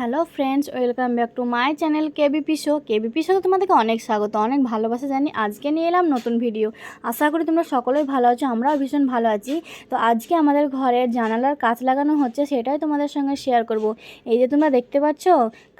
Hello friends welcome back to my channel KBP show KBP শোতে তোমাদেরকে অনেক স্বাগত, অনেক ভালোবাসা জানি আজকে নিয়ে এলাম নতুন ভিডিও আশা করি তোমরা সকলেই ভালো আছো, আমরাও ভীষণ ভালো আছি। তো আজকে আমাদের ঘরের জানালার কাঁচ লাগানো হচ্ছে, সেটাই তোমাদের সঙ্গে শেয়ার করব। এই যে তোমরা দেখতে পাচ্ছ,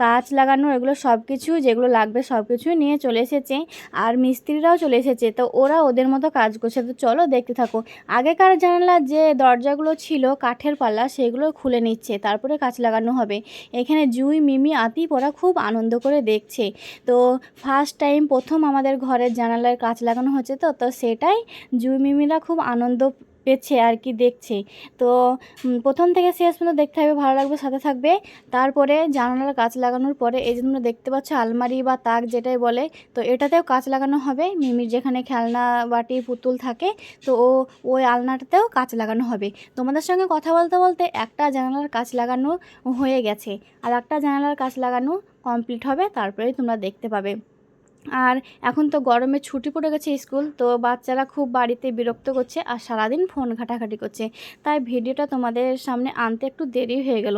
কাঁচ লাগানো, এগুলো সব কিছু যেগুলো লাগবে সব কিছুই নিয়ে চলে এসেছে, আর মিস্ত্রিরাও চলে এসেছে, তো ওরা ওদের মতো কাজ করছে। তো চলো দেখতে থাকো। আগেকার জানালার যে দরজাগুলো ছিল, কাঠের পাল্লা, সেগুলো খুলে নিচ্ছে, তারপরে কাঁচ লাগানো হবে। এখানে জুই, মিমি আতি ওরা খুব আনন্দ করে দেখছে। তো ফার্স্ট টাইম প্রথম আমাদের ঘরের জানালার কাঁচ লাগানো হচ্ছে তো তো সেটাই জুই, মিমিরা খুব আনন্দ পেয়েছে আর কি দেখছে। তো প্রথম থেকে শেষ পর্যন্ত দেখতে হবে ভালো লাগবে, সাথে থাকবে। তারপরে জানালার কাঁচ লাগানোর পরে, এই যে তোমরা দেখতে পাচ্ছ, আলমারি বা তাক যেটাই বলে, তো এটাতেও কাঁচ লাগানো হবে। মিমির যেখানে খেলনা, বাটি, পুতুল থাকে, তো ও, ওই আলনাটাতেও কাঁচ লাগানো হবে। তোমাদের সঙ্গে কথা বলতে বলতে একটা জানালার কাঁচ লাগানো হয়ে গেছে। আর একটা জানালার কাঁচ লাগানো কমপ্লিট হবে, তারপরেই তোমরা দেখতে পাবে। আর এখন তো গরমে ছুটি পড়ে গেছে স্কুল, তো বাচ্চারা খুব বাড়িতে বিরক্ত করছে আর সারাদিন ফোন ঘাটাঘাটি করছে। তাই ভিডিওটা তোমাদের সামনে আনতে একটু দেরি হয়ে গেল।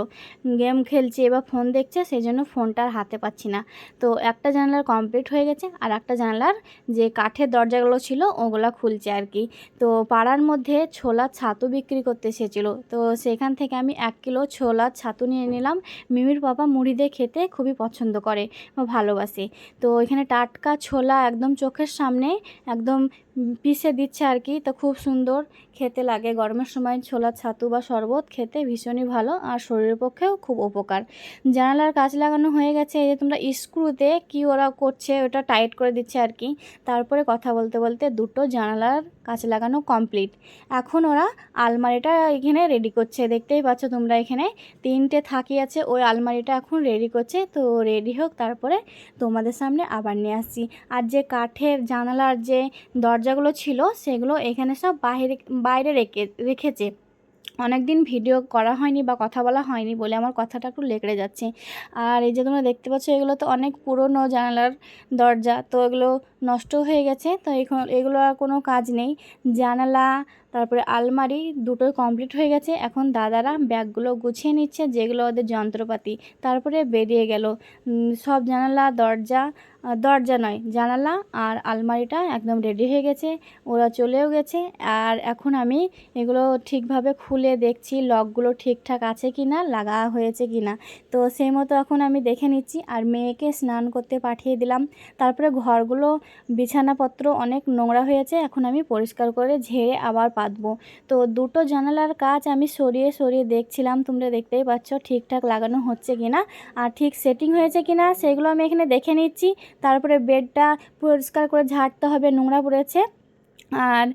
গেম খেলছে বা ফোন দেখছে সেই জন্য ফোনটা আর হাতে পাচ্ছি না। তো একটা জানালার কমপ্লিট হয়ে গেছে আর একটা জানালার যে কাঠের দরজাগুলো ছিল, ওগুলো খুলছে আর কি। তো পাড়ার মধ্যে ছোলা ছাতু বিক্রি করতে এসেছিল। তো সেখান থেকে আমি এক কিলো ছোলা ছাতু নিয়ে নিলাম। মিমির বাবা মুড়ি দিয়ে খেতে খুবই পছন্দ করে ভালোবাসে। তো এখানে টাটকা ছোলা একদম চোখের সামনে একদম পিষে দিচ্ছে আর কি, তো খুব সুন্দর খেতে লাগে। গরমের সময় ছোলা, ছাতু বা শরবত খেতে ভীষণই ভালো আর শরীরের পক্ষেও খুব উপকার। জানালার কাজ লাগানো হয়ে গেছে, এই যে তোমরা স্ক্রুতে কি ওরা করছে ওটা টাইট করে দিচ্ছে আর কি। তারপরে কথা বলতে বলতে দুটো জানালার কাজ লাগানো কমপ্লিট। এখন ওরা আলমারিটা এখানে রেডি করছে, দেখতেই পাচ্ছ তোমরা এখানে তিনটে থাকি আছে, ওই আলমারিটা এখন রেডি করছে, তো রেডি হোক, তারপরে তোমাদের সামনে আবার নিয়ে আসছি। আর যে কাঠের জানালার যে দরজাগুলো ছিল, সেগুলো এখানে সব বাইরে বাইরে রেখে, রেখেছে। অনেক দিন ভিডিও করা হয়নি বা কথা বলা হয়নি বলে আমার কথাটা একটু লেকড়ে যাচ্ছে। আর এই যে তোমরা দেখতে পাচ্ছ, এগুলো তো অনেক পুরনো জানালার দরজা, তো এগুলো নষ্ট হয়ে গেছে, তো এখন এগুলো আর কোনো কাজ নেই। জানালা তারপরে আলমারি দুটোই কমপ্লিট হয়ে গেছে। এখন দাদারা ব্যাগগুলো গুছিয়ে নিচ্ছে, যেগুলো ওদের যন্ত্রপাতি। তারপরে বেরিয়ে গেল। সব জানালা, দরজা দরজা নয়, জানালা আর আলমারিটা একদম রেডি হয়ে গেছে। ওরা চলেও গেছে। আর এখন আমি এগুলো ঠিকভাবে খুলে দেখছি, লকগুলো ঠিকঠাক আছে কি না লাগা হয়েছে কি না তো সেই মতো এখন আমি দেখে নিচ্ছি। আর মেয়েকে স্নান করতে পাঠিয়ে দিলাম। তারপরে ঘরগুলো, বিছানাপত্র অনেক নোংরা হয়েছে। এখন আমি পরিষ্কার করে ঝেড়ে আবার পাতবো। তো দুটো জানালার কাজ আমি সরিয়ে সরিয়ে দেখছিলাম, তোমরা দেখতেই পাচ্ছ ঠিকঠাক লাগানো হচ্ছে কি না আর ঠিক সেটিং হয়েছে কি না সেগুলো আমি এখানে দেখে নিচ্ছি। তারপরে বেডটা পরিষ্কার করে ঝাড়তে হবে নোংরা পড়েছে। আর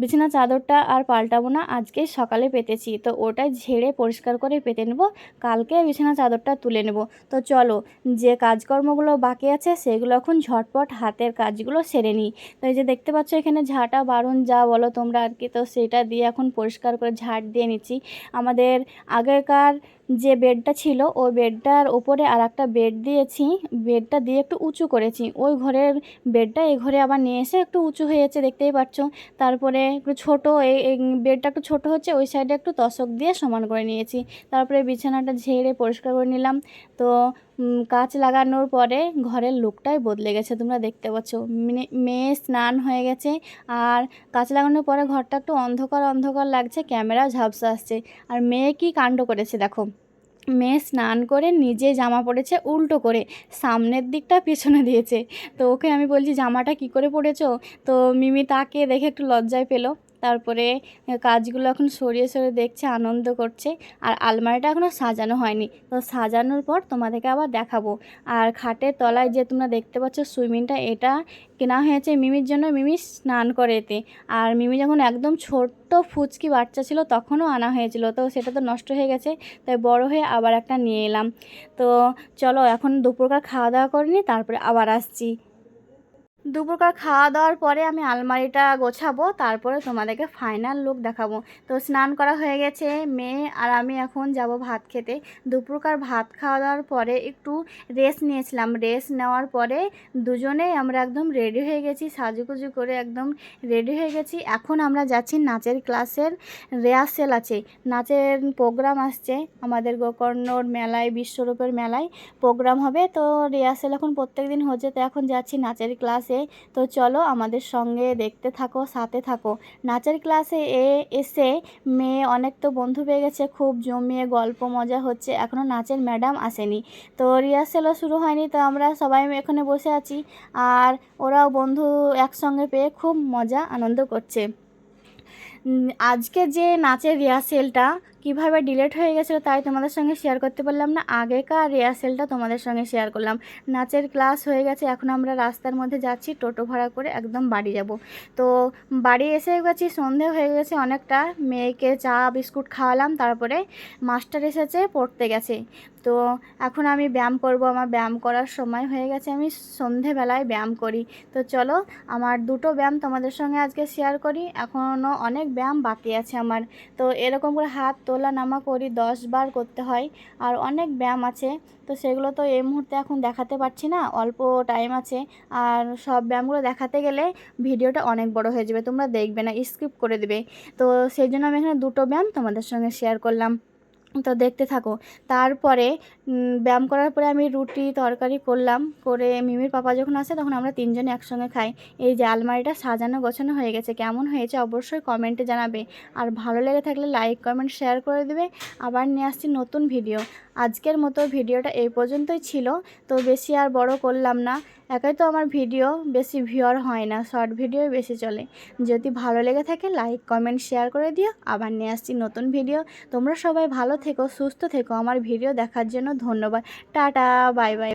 বিছানা চাদরটা আর পাল্টাবো না, আজকে সকালে পেতেছি। তো ওটা ঝেড়ে পরিষ্কার করে পেতে নেব, কালকে বিছানা চাদরটা তুলে নেব। তো চলো, যে কাজকর্মগুলো বাকি আছে, সেগুলো এখন ঝটপট হাতের কাজগুলো সেরে নিই। তো এই যে দেখতে পাচ্ছ, এখানে ঝাঁটা বারণ যা বলো তোমরা আর কি, তো সেটা দিয়ে এখন পরিষ্কার করে ঝাড় দিয়ে নিচ্ছি। আমাদের আগেকার যে বেডটা ছিল, ওই বেডটার ওপরে আর একটা বেড দিয়েছি। বেডটা দিয়ে একটু উঁচু করেছি। ওই ঘরের বেডটা এই ঘরে আবার নিয়ে এসে একটু উঁচু হয়েছে, দেখতেই পাচ্ছ তারপরে একটু ছোটো, এই বেডটা একটু ছোটো হচ্ছে, ওই সাইডে একটু তসক দিয়ে সমান করে নিয়েছি। তারপরে বিছানাটা ঝেড়ে পরিষ্কার করে নিলাম। তো কাঁচ লাগানোর পরে ঘরের লোকটাই বদলে গেছে, তোমরা দেখতে পাচ্ছ। মেয়ে- মেয়ে স্নান হয়ে গেছে আর কাঁচ লাগানোর পরে ঘরটা একটু অন্ধকার অন্ধকার লাগছে ক্যামেরা ঝাপসা আসছে। আর মেয়ে কি কাণ্ড করেছে দেখো। মেয়ে স্নান করে নিজে জামা পরেছে উল্টো করে সামনের দিকটা পেছনে দিয়েছে। তো ওকে আমি বলছি, জামাটা কি করে পরেছো তো মিমি তাকে দেখে একটু লজ্জায় পেল। তারপরে কাজগুলো এখন সরিয়ে সরিয়ে দেখছে, আনন্দ করছে, আর আলমারিটা এখনও সাজানো হয়নি। তো সাজানোর পর তোমাদেরকে আবার দেখাবো। আর খাটের তলায় যে তোমরা দেখতে পাচ্ছ সুইমিংটা, এটা কেনা হয়েছে মিমির জন্য। মিমি স্নান করে এতে। আর মিমি যখন একদম ছোট্ট ফুচকি বাচ্চা ছিল, তখনও আনা হয়েছিল। তো সেটা তো নষ্ট হয়ে গেছে, তাই বড় হয়ে আবার একটা নিয়ে এলাম। তো চলো এখন দুপুরকার খাওয়া দাওয়া করিনি তারপরে আবার আসছি। দুপুরকার খাওয়া দাওয়ার পরে আমি আলমারিটা গোছাবো, তারপরে তোমাদেরকে ফাইনাল লুক দেখাবো। তো স্নান করা হয়ে গেছে, মেয়ে আর আমি এখন যাব ভাত খেতে। দুপুরকার ভাত খাওয়া দাওয়ার পরে একটু রেস্ট নিয়েছিলাম। রেস্ট নেওয়ার পরে দুজনেই আমরা একদম রেডি হয়ে গেছি, সাজুগুজু করে একদম রেডি হয়ে গেছি। এখন আমরা যাচ্ছি নাচের ক্লাসের রেহার্সেল আছে। নাচের প্রোগ্রাম আসছে, আমাদের গোকর্ণর মেলায়, বিশ্বরূপের মেলায় প্রোগ্রাম হবে। তো রিহার্সেল এখন প্রত্যেক দিন হচ্ছে, তো এখন যাচ্ছি নাচের ক্লাসে তো চলো আমাদের সঙ্গে দেখতে থাকো, সাথে থাকো। নাচের ক্লাসে এ, এসে মেয়ে অনেক তো বন্ধু পেয়ে গেছে, খুব জমিয়ে গল্প মজা হচ্ছে। এখনও নাচের ম্যাডাম আসেনি। তো রিহার্সেলও শুরু হয়নি, তো আমরা সবাই এখানে বসে আছি। আর ওরাও বন্ধু একসঙ্গে পেয়ে খুব মজা, আনন্দ করছে। আজকে যে নাচের রিহার্সেলটা কীভাবে ডিলেট হয়ে গেছিল তাই তোমাদের সঙ্গে শেয়ার করতে পারলাম না। আগেকার রিহার্সেলটা তোমাদের সঙ্গে শেয়ার করলাম। নাচের ক্লাস হয়ে গেছে, এখন আমরা রাস্তার মধ্যে যাচ্ছি, টোটো ভাড়া করে একদম বাড়ি যাব। তো বাড়ি এসে গেছি, সন্ধে হয়ে গেছে অনেকটা, মেয়েকে চা, বিস্কুট খাওয়ালাম, তারপরে মাস্টার এসেছে, পড়তে গেছে। তো এখন আমি ব্যায়াম করব, আমার ব্যায়াম করার সময় হয়ে গেছে, আমি সন্ধেবেলায় ব্যায়াম করি। তো চলো, আমার দুটো ব্যায়াম তোমাদের সঙ্গে আজকে শেয়ার করি এখনও অনেক ব্যায়াম বাকি আছে আমার। তো এরকম করে হাত তোলা নামা করি, দশ বার করতে হয়। আর অনেক ব্যায়াম আছে, তো সেগুলো তো এই মুহূর্তে এখন দেখাতে পারছি না, অল্প টাইম আছে। আর সব ব্যায়ামগুলো দেখাতে গেলে ভিডিওটা অনেক বড় হয়ে যাবে, তোমরা দেখবে না স্কিপ করে দেবে। তো সেই জন্য আমি এখানে দুটো ব্যায়াম তোমাদের সঙ্গে শেয়ার করলাম। তো দেখতে থাকো। তারপরে ব্যায়াম করার পরে আমি রুটি তরকারি করলাম, করে মিমির পাপা যখন আসে তখন আমরা তিনজনে একসঙ্গে খাই। এই যে আলমারিটা সাজানো গোছানো হয়ে গেছে, কেমন হয়েছে অবশ্যই কমেন্টে জানাবে। আর ভালো লেগে থাকলে লাইক, কমেন্ট, শেয়ার করে দেবে। আবার নিয়ে আসছি নতুন ভিডিও। আজকের মতো ভিডিওটা এই পর্যন্তই ছিল। তো বেশি আর বড় করলাম না। একাই তো আমার ভিডিও বেশি ভিওর হয় না, শর্ট ভিডিও বেশি চলে। যদি ভালো লেগে থাকে, লাইক, কমেন্ট, শেয়ার করে দিও। আবার নিয়ে আসছি নতুন ভিডিও। তোমরা সবাই ভালো থেকো, সুস্থ থেকো। আমার ভিডিও দেখার জন্য ধন্যবাদ। Tata, bye bye.